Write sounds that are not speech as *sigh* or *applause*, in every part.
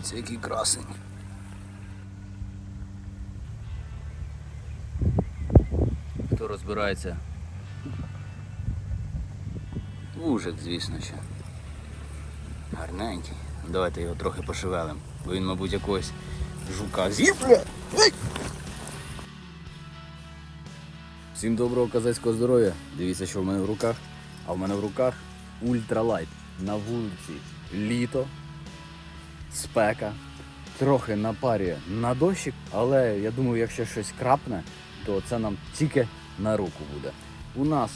Дивіться, який красень. Хто розбирається? Вужик, звісно, ще. Гарненький. Давайте його трохи пошевелим, бо він, мабуть, якогось жука з'їв. Всім доброго казацького здоров'я. Дивіться, що в мене в руках. А в мене в руках ультралайт. На вулиці літо, спека, трохи напарює на дощик, але я думаю, якщо щось крапне, то це нам тільки на руку буде. У нас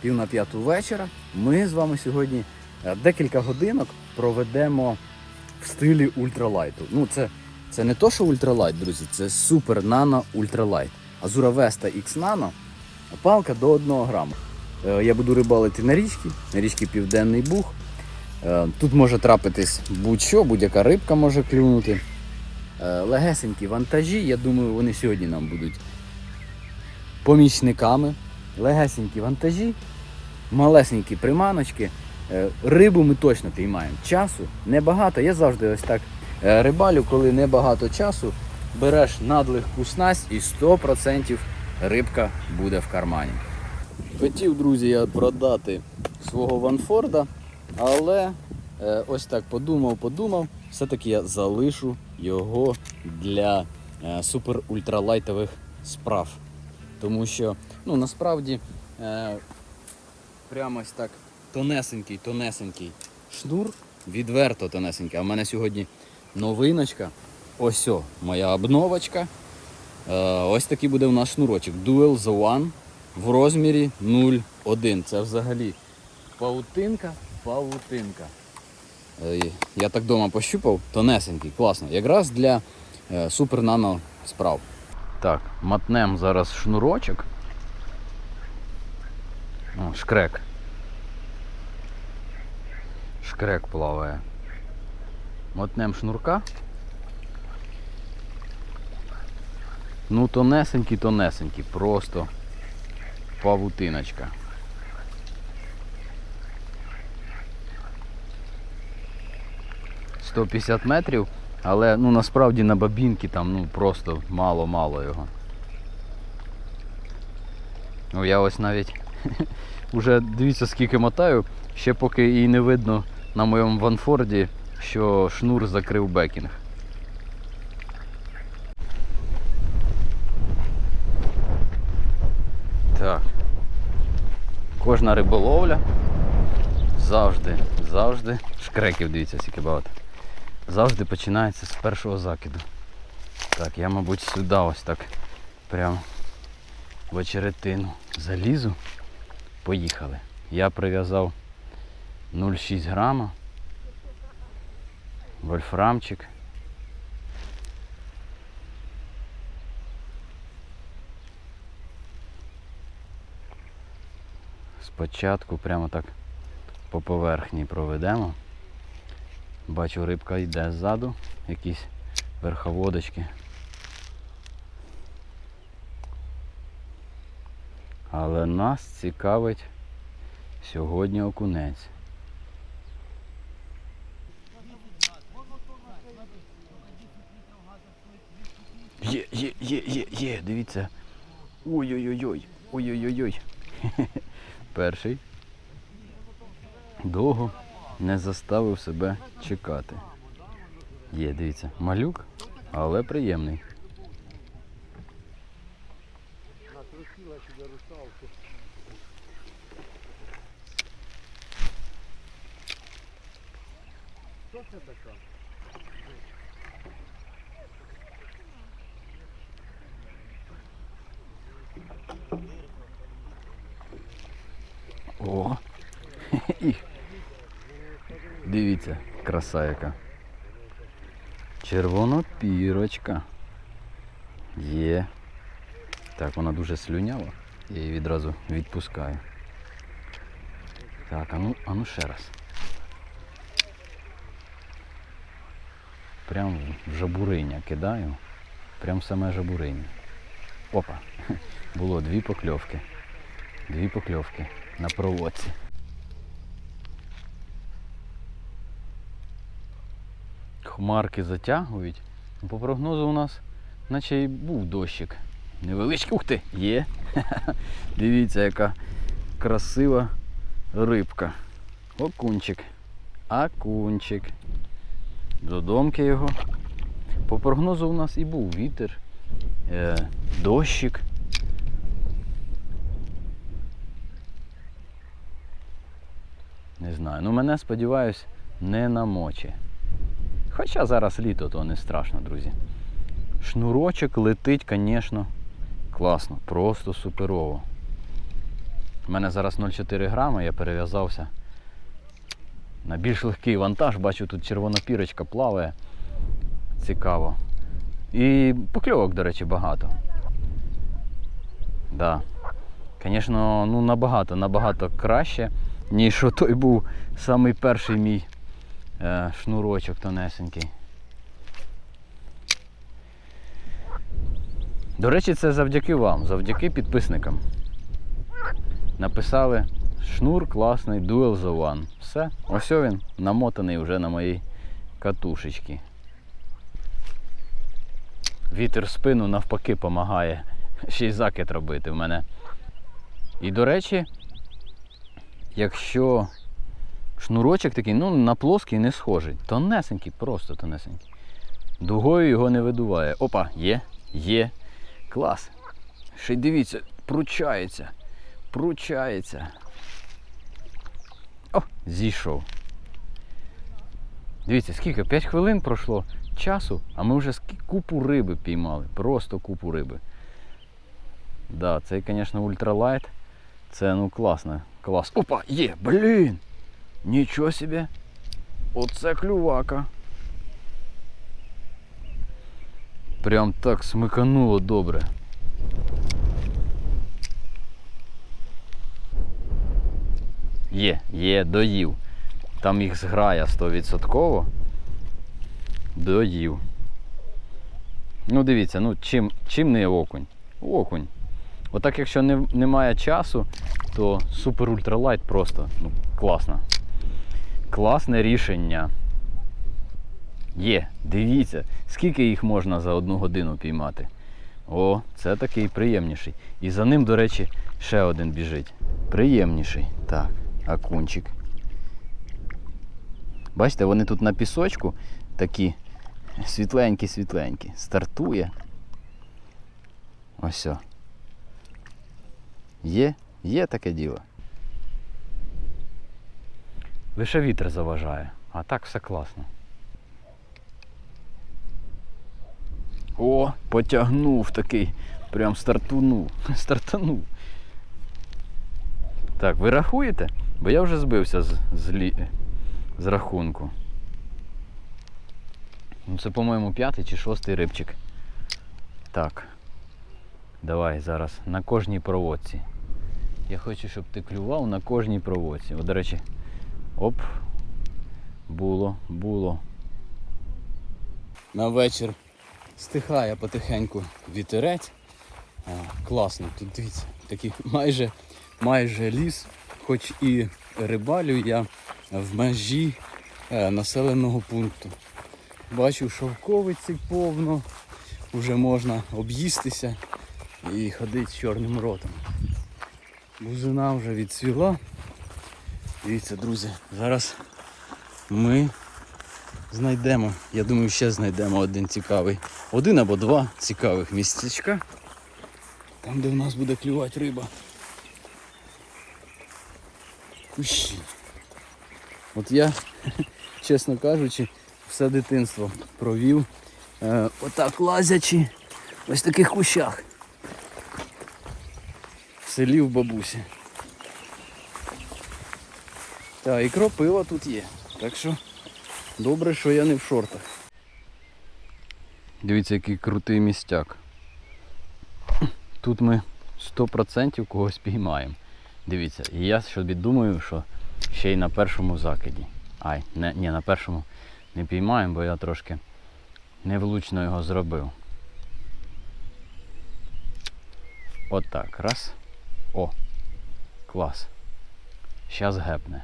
пів на п'яту вечора. Ми з вами сьогодні е, декілька годинок проведемо в стилі ультралайту. Ну, це, це не то, що ультралайт, друзі, це супер нано ультралайт. Азура Веста X Nano, палка до 1 грама. Е, Я буду рибалити на річці, на річці Південний Буг. Е, Тут може трапитись будь-що, будь-яка рибка може клюнути. Е, Легесенькі вантажі, я думаю, вони сьогодні нам будуть помічниками. Легесенькі вантажі, малесенькі приманочки. Е, Рибу ми точно піймаємо. Часу небагато. Я завжди ось так рибалю, коли небагато часу. Береш надлегку снасть і 100% рибка буде в кармані. Хотів, друзі, я продати свого Ванфорда, але е, ось так подумав, подумав, все-таки я залишу його для е, супер-ультралайтових справ. Тому що ну, насправді е, прямо ось так тонесенький, тонесенький шнур, відверто тонесенький. А в мене сьогодні новиночка. Ось о, моя обновочка. Ось такий буде у нас шнурочок. Dual The One в розмірі 0,1. Це взагалі паутинка, паутинка. Е, Я так вдома пощупав, тонесенький, класно. Якраз для е, супер нано справ. Так, матнем зараз шнурочок. О, шкрек. Шкрек плаває. Мотнем шнурка. Ну, тонесенький, тонесенький, просто павутиночка. Сто п'ятдесят метрів, але ну насправді на бабінки там ну просто мало-мало його. Ну я ось навіть *laughs* уже дивіться скільки мотаю, ще поки і не видно на моєму ванфорді, що шнур закрив бекінг. Так. Кожна риболовля завжди, завжди, шкреків дивіться, скільки багато. Завжди починається з першого закиду. Так, я, мабуть, сюди ось так прям в очеретину залізу. Поїхали. Я прив'язав 0,6 грама. Вольфрамчик. Спочатку прямо так по поверхні проведемо. Бачу, рибка йде ззаду, якісь верховодочки. Але нас цікавить сьогодні окунець. Є, є, є, є, є, дивіться. Ой-ой-ой-ой. Ой-ой-ой-ой. *laughs* Перший. Довго не заставив себе чекати. Є, дивіться, малюк, але приємний. О! І. Дивіться, краса яка. Червонопірочка. Є. Так, вона дуже слюнява. Я її відразу відпускаю. Так, а ну, а ну ще раз. Прям в жабуриня кидаю. Прям саме жабуриня. Опа. *laughs* Було дві покльовки. Дві покльовки на проводці. Хмарки затягують. По прогнозу у нас наче і був дощик. Невеличкий. Ух ти! Є. *laughs* Дивіться, яка красива рибка. Окунчик. Акунчик. Додомки його. По прогнозу у нас і був вітер, е, дощик. Не знаю. Ну мене сподіваюсь, не намоче. Хоча зараз літо, то не страшно, друзі. Шнурочок летить, звісно, класно, просто суперово. У мене зараз 0,4 грами, я перев'язався на більш легкий вантаж. Бачу, тут червона пірочка плаває. Цікаво. І покльовок, до речі, багато. Да. Звісно, ну набагато, набагато краще, ніж той був самий перший мій шнурочок тонесенький. До речі, це завдяки вам, завдяки підписникам. Написали шнур класний Duel the One. Все, ось він намотаний вже на моїй катушечці. Вітер в спину навпаки допомагає ще й закид робити в мене. І до речі, якщо шнурочок такий, ну на плоский не схожий, тонесенький, просто тонесенький. Дугою його не видуває. Опа, є, є. Клас. Ще й дивіться, пручається. Пручається. О, зійшов. Дивіться, скільки? 5 хвилин пройшло часу, а ми вже купу риби піймали. Просто купу риби. Да, цей, звісно, ультралайт. Це ну класно. Клас. Опа, є, блін! Нічого собі. Оце клювака. Прям так смикануло добре. Є, є, доїв. Там їх зграя 100%. Доїв. Ну дивіться, ну чим, чим не окунь? Окунь. Отак, якщо не, немає часу, то супер ультралайт просто ну, класно. Класне рішення. Є, дивіться, скільки їх можна за одну годину піймати. О, це такий приємніший. І за ним, до речі, ще один біжить. Приємніший. Так, акунчик. Бачите, вони тут на пісочку такі світленькі-світленькі. Стартує. Ось. Є, є таке діло. Лише вітер заважає, а так все класно. О, потягнув такий. Прям стартунув. *laughs* Стартанув. Так, ви рахуєте? Бо я вже збився з, з, лі... з рахунку. Ну, це, по-моєму, п'ятий чи шостий рибчик. Так. Давай зараз на кожній проводці. Я хочу, щоб ти клював на кожній проводці. От, до речі, оп. Було, було. На вечір стихає потихеньку вітерець. А, класно, тут дивіться, такий майже, майже ліс, хоч і рибалю я в межі е, населеного пункту. Бачу, шовковиці повно, вже можна об'їстися і ходити з чорним ротом. Бузина вже відцвіла. Дивіться, друзі, зараз ми знайдемо, я думаю, ще знайдемо один цікавий, один або два цікавих місцячка. Там, де в нас буде клювати риба. Кущі. От я, *laughs* чесно кажучи, все дитинство провів е, отак лазячи в ось таких кущах. В селі в бабусі. Так, і кропива тут є. Так що добре, що я не в шортах. Дивіться, який крутий містяк. Тут ми 100% когось піймаємо. Дивіться, і я собі думаю, що ще й на першому закиді. Ай, не, ні, на першому не піймаємо, бо я трошки невлучно його зробив. Отак, раз. О, клас. Щас гепне.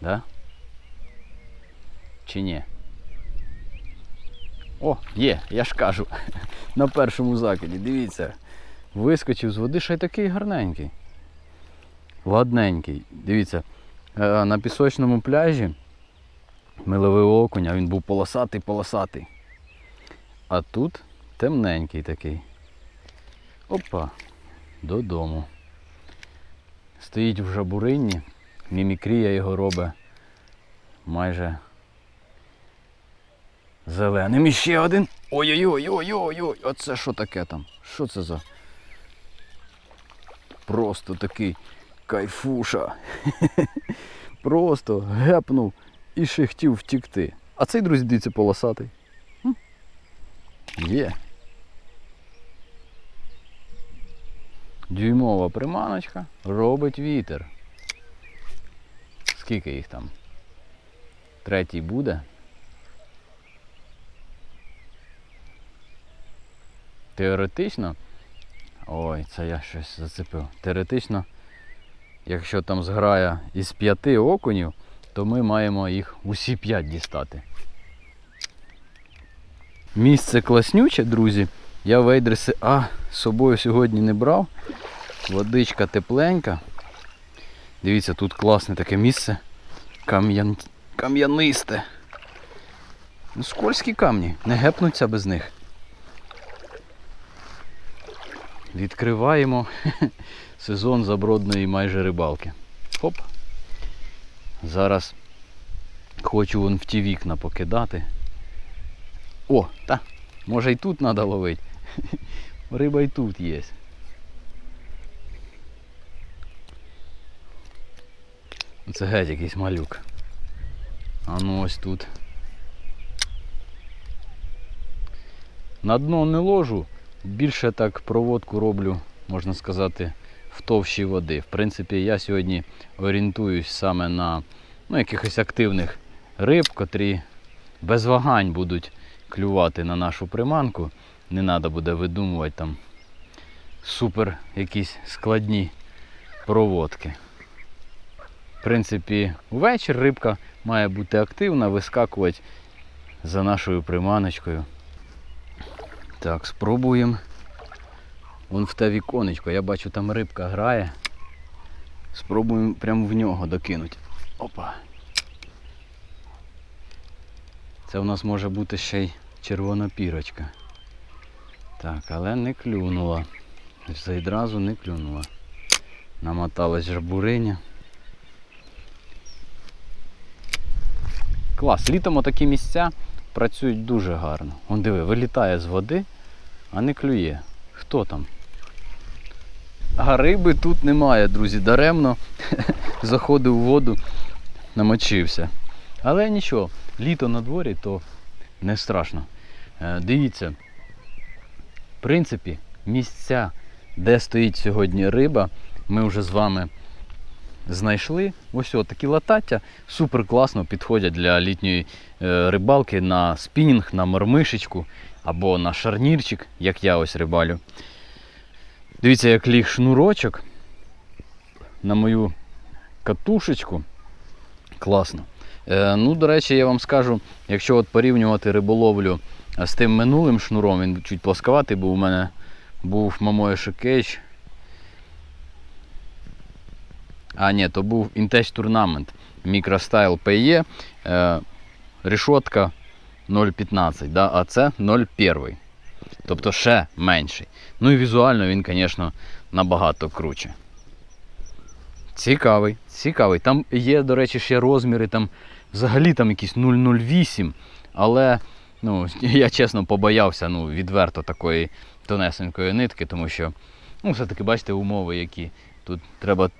Да? Чи ні? О, є, я ж кажу. *laughs* На першому закиді. Дивіться. Вискочив з води, ще й такий гарненький. Ладненький. Дивіться, е, на пісочному пляжі ми ловили окуня, він був полосатий, полосатий. А тут темненький такий. Опа, додому. Стоїть в жабуринні, мімікрія його робить майже зеленим. І ще один. Ой-ой-ой-ой-ой-ой. Оце що таке там? Що це за? Просто такий кайфуша. *laughs* Просто гепнув і ще хотів втікти. А цей, друзі, дивіться, полосатий. Є. Дюймова приманочка робить вітер. Скільки їх там? Третій буде. Теоретично. Ой, це я щось зацепив. Теоретично, якщо там зграя із п'яти окунів, то ми маємо їх усі п'ять дістати. Місце класнюче, друзі. Я вейдерси А з собою сьогодні не брав. Водичка тепленька. Дивіться, тут класне таке місце. Кам'ян... Кам'янисте. Ну, скользкі камні, не гепнуться без них. Відкриваємо *laughs* сезон забродної майже рибалки. Хоп. Зараз хочу вон в ті вікна покидати. О, та, може і тут треба ловити. *laughs* Риба і тут є. Це геть якийсь малюк. А ну ось тут. На дно не ложу, більше так проводку роблю, можна сказати, в товщі води. В принципі, я сьогодні орієнтуюсь саме на ну, якихось активних риб, котрі без вагань будуть клювати на нашу приманку. Не треба буде видумувати там супер якісь складні проводки. Принципі, ввечері рибка має бути активна, вискакувати за нашою приманочкою. Так, спробуємо. Вон в те віконечко, я бачу там рибка грає. Спробуємо прямо в нього докинути. Опа. Це у нас може бути ще й червона пірочка. Так, але не клюнула. Все одразу не клюнула. Намоталась жабуриня. Клас, літом такі місця працюють дуже гарно. Он диви, вилітає з води, а не клює. Хто там? А риби тут немає, друзі. Даремно *laughs* заходив у воду, намочився. Але нічого, літо на дворі, то не страшно. Е, Дивіться, в принципі, місця, де стоїть сьогодні риба, ми вже з вами знайшли. Ось такі латаття супер класно підходять для літньої е, рибалки на спінінг, на мормишечку або на шарнірчик, як я ось рибалю. Дивіться, як ліг шнурочок на мою катушечку. Класно. Е, ну, до речі, я вам скажу, якщо от порівнювати риболовлю з тим минулим шнуром, він чуть плосковатий, бо у мене був Mamoe Кейдж. А, ні, то був Intech Tournament Microstyle PE. Е, решотка 0,15, да, а це 0,1. Тобто ще менший. Ну і візуально він, звісно, набагато круче. Цікавий, цікавий. Там є, до речі, ще розміри, там взагалі там якісь 0,08, але ну, *laughs* я чесно побоявся ну, відверто такої тонесенької нитки, тому що ну, все-таки бачите умови, які тут треба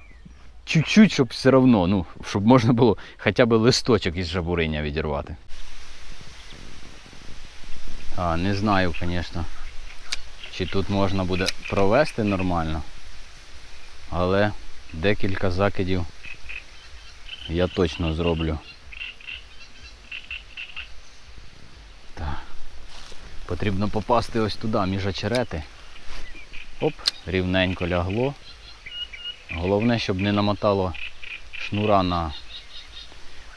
чуть-чуть, щоб все одно, ну, щоб можна було хоча б листочок із жабуриня відірвати. А, не знаю, звісно, чи тут можна буде провести нормально. Але декілька закидів я точно зроблю. Так. Потрібно попасти ось туди, між очерети. Оп, рівненько лягло. Головне, щоб не намотало шнура на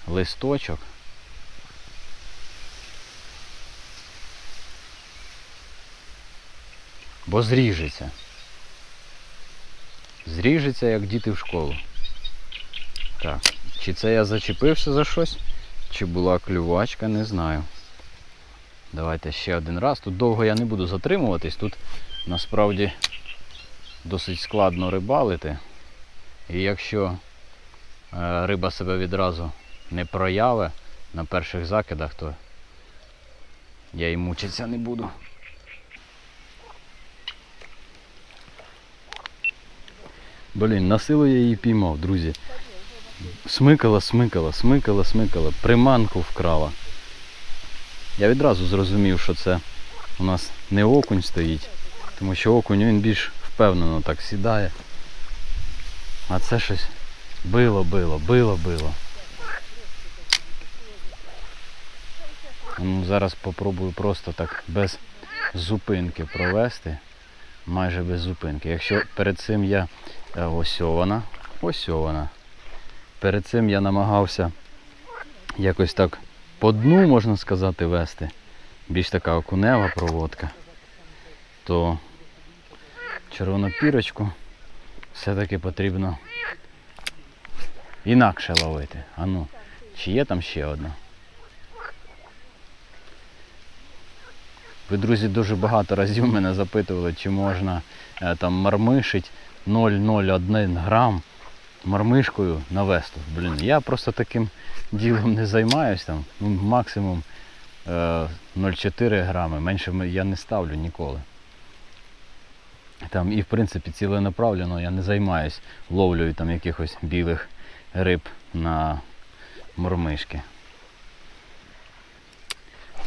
листочок. бо зріжеться. Зріжеться, як діти в школу. Так, чи це я зачепився за щось, чи була клювачка, не знаю. Давайте ще один раз. Тут довго я не буду затримуватись, тут насправді досить складно рибалити. І якщо е, риба себе відразу не проявить на перших закидах, то я і мучитися не буду. Блін, на силу я її піймав, друзі. Смикала, смикала, смикала, смикала, приманку вкрала. Я відразу зрозумів, що це у нас не окунь стоїть, тому що окунь він більш впевнено так сідає. А це щось било, било, било, било. Ну, зараз попробую просто так без зупинки провести. Майже без зупинки. Якщо перед цим я е, ось вона, ось вона. Перед цим я намагався якось так по дну, можна сказати, вести. Більш така окунева проводка. То червону пірочку все-таки потрібно інакше ловити. А ну, чи є там ще одна? Ви, друзі, дуже багато разів мене запитували, чи можна е, там мармишить 0,01 грам мармишкою на весту. Блін, я просто таким ділом не займаюсь там. Ну, максимум е, 0,4 грами. Менше я не ставлю ніколи. Там і в принципі ціленаправлено я не займаюсь ловлею там якихось білих риб на мормишки.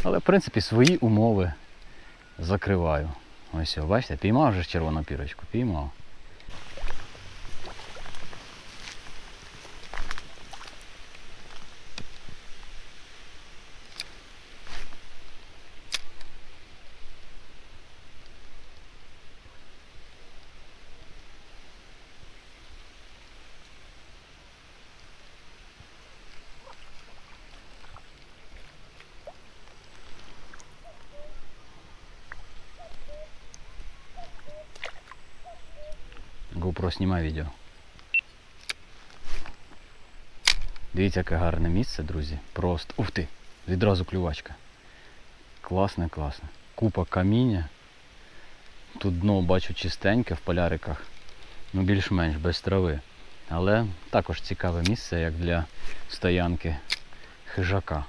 Але в принципі свої умови закриваю. Ось, бачите, піймав вже червону пірочку, піймав. GoPro відео. Дивіться, яке гарне місце, друзі. Просто. Ух ти! Відразу клювачка. Класне, класне. Купа каміння. Тут дно бачу чистеньке в поляриках. Ну більш-менш без трави. Але також цікаве місце, як для стоянки хижака.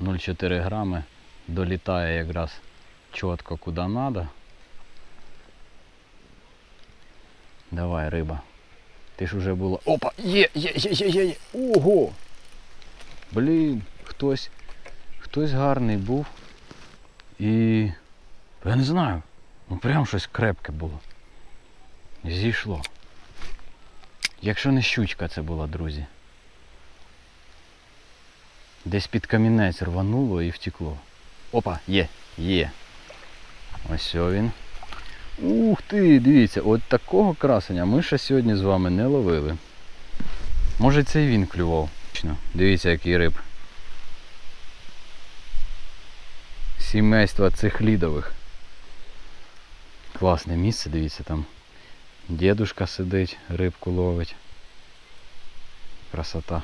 0,4 грами долітає якраз чітко куди треба. Давай, риба. Ти ж уже була. Опа! Є, є, є, є, є, є. Ого! Блін, хтось. Хтось гарний був. І. Я не знаю. Ну прям щось крепке було. Зійшло. Якщо не щучка це була, друзі. Десь під камінець рвануло і втекло. Опа, є, є. Ось він. Ух ти, дивіться, от такого красення ми ще сьогодні з вами не ловили. Може це і він клював. Дивіться, який риб. Сімейства цихлідових. Класне місце, дивіться, там дідушка сидить, рибку ловить. Красота.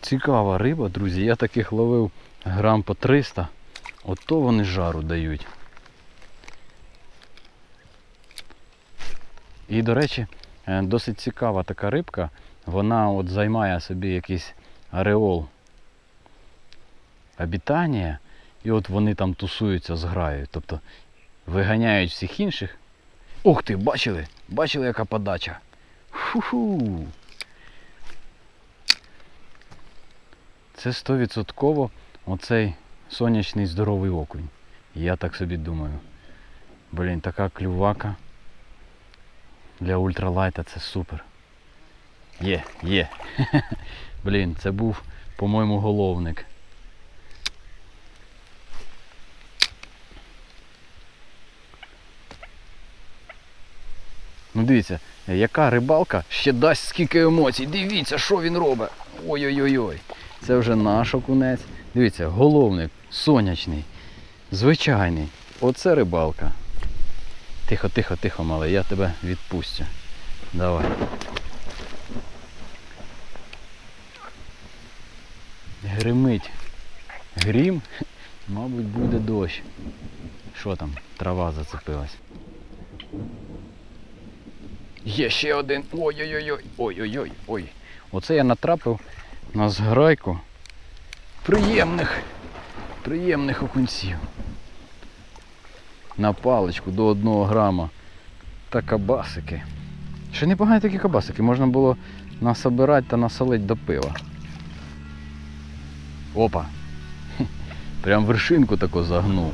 Цікава риба, друзі. Я таких ловив грам по 300. Ото вони жару дають. І, до речі, е, досить цікава така рибка. Вона от займає собі якийсь ареол обітання, і от вони там тусуються з граю. Тобто виганяють всіх інших. Ух ти, бачили? Бачили, яка подача? Фу-ху. Це 100% оцей сонячний здоровий окунь. Я так собі думаю. Блін, така клювака. Для ультралайта це супер. Є, є. *laughs* Блін, це був, по-моєму, головник. Ну дивіться, яка рибалка ще дасть скільки емоцій. Дивіться, що він робить. Ой-ой-ой. Це вже наш окунець. Дивіться, головник, сонячний, звичайний. Оце рибалка. Тихо, тихо, тихо, мале, я тебе відпустю. Давай. Гримить. Грім, *laughs* мабуть, буде дощ. Що там? Трава зацепилась. Є ще один. Ой-ой-ой. Ой-ой-ой. Ой. Оце я натрапив на зграйку приємних, приємних окунців. На паличку до одного грама. Та кабасики. Ще непогані такі кабасики. Можна було насобирати та насолити до пива. Опа. Прям вершинку таку загнув.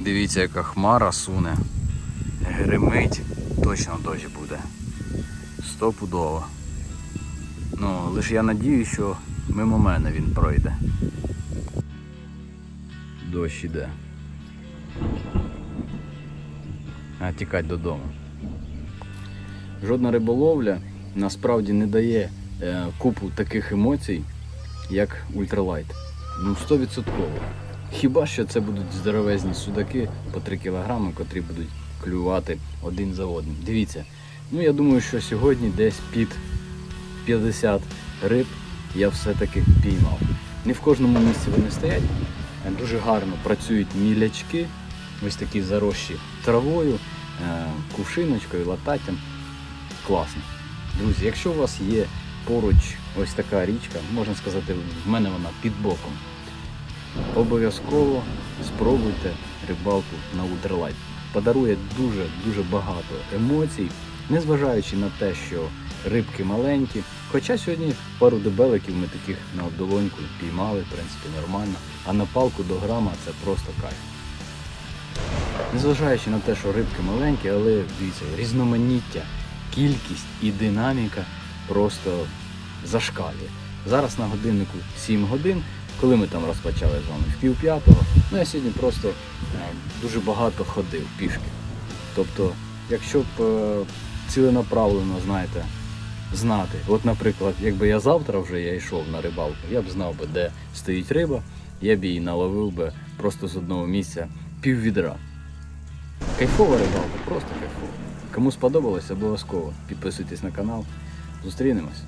Дивіться, яка хмара суне. Гримить. Точно дощ буде. Стопудово. Ну, лише я надію, що мимо мене він пройде. Дощ іде. А тікать додому. Жодна риболовля насправді не дає е, купу таких емоцій, як ультралайт. Ну, 100%. Хіба що це будуть здоровезні судаки по 3 кг, котрі будуть клювати один за одним. Дивіться, ну я думаю, що сьогодні десь під 50 риб я все-таки піймав. Не в кожному місці вони стоять. Дуже гарно працюють мілячки, ось такі зарощі травою, е, кувшиночкою, лататтям. Класно. Друзі, якщо у вас є поруч ось така річка, можна сказати, в мене вона під боком. Обов'язково спробуйте рибалку на ультралайт. Подарує дуже-дуже багато емоцій, незважаючи на те, що рибки маленькі. Хоча сьогодні пару дебеликів ми таких на обдолоньку піймали, в принципі, нормально. А на палку до грама це просто кайф. Незважаючи на те, що рибки маленькі, але дивіться, різноманіття, кількість і динаміка просто зашкалює. Зараз на годиннику 7 годин, коли ми там розпочали з вами в пів п'ятого, ну я сьогодні просто е, дуже багато ходив пішки. Тобто, якщо б е, ціленаправлено, знаєте, знати, от, наприклад, якби я завтра вже я йшов на рибалку, я б знав би, де стоїть риба, я б її наловив би просто з одного місця пів відра. Кайфова рибалка, просто кайфова. Кому сподобалось, обов'язково підписуйтесь на канал. Зустрінемось.